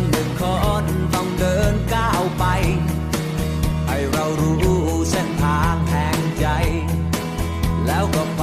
คนหนึ่งคนต้องเดินก้าวไป ให้เรารู้เส้นทางแห่งใจ แล้วก็ไป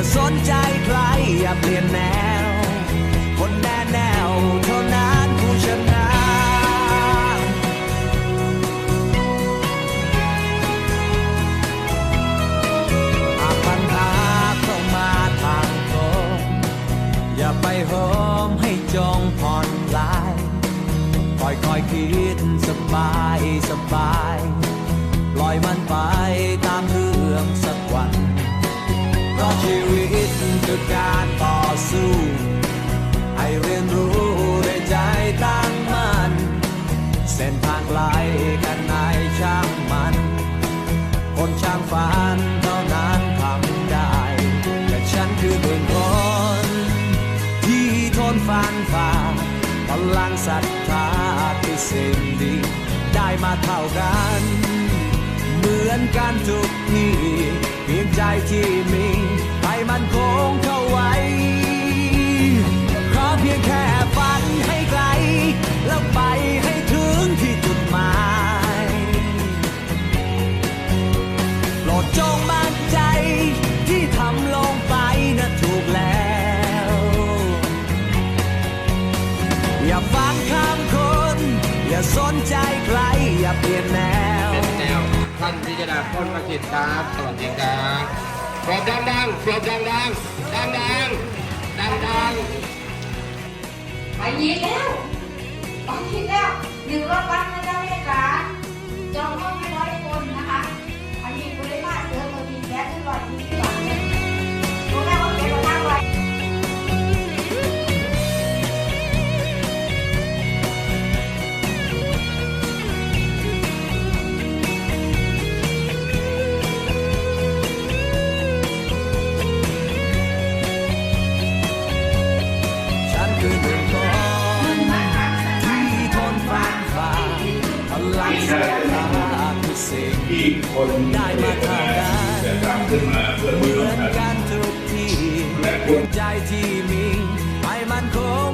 อย่าสนใจใครอย่าเปลี่ยนแนว คนแน่แนวเท่านั้นผู้ชนะหาปัญหาเข้ามาทางตรงอย่าไปโหมให้จงผ่อนคลายค่อยค่อยคิดสบายสบาย ปล่อยมันไป คือการต่อสู้ ให้เรียนรู้ด้วยใจตั้งมั่นเส้นทางไกลกันไหนช่างมัน คนช่างฝันเท่านั้นทำได้แต่ฉันคือหนึ่งคนที่ทนฟันฝ่าพลังศรัทธาคือสิ่งดีได้มาเท่ากันเหมือนกันทุกทีเพียงใจที่มี มันคงเข้าไว้ขอเพียงแค่ฝันให้ไกล แล้วไปให้ถึงที่จุดหมายโปรดจงมั่นใจที่ทำลงไปนะถูกแล้ว อย่าฟังคำคน อย่าสนใจใคร อย่าเปลี่ยนแนว เป็นแนวท่านพิจารณาพ้นประสิทธิ์ครับสวัสดีครับ ปรบดังดังปรบดังดังดังดังดังดังไปยิงแล้วไปยิงแล้วหนึ่งรอบัสน คนได้มาท่ากันจะทำขึ้นมาเพื่อเมืองกันทุกทีและใจที่มีให้มันคง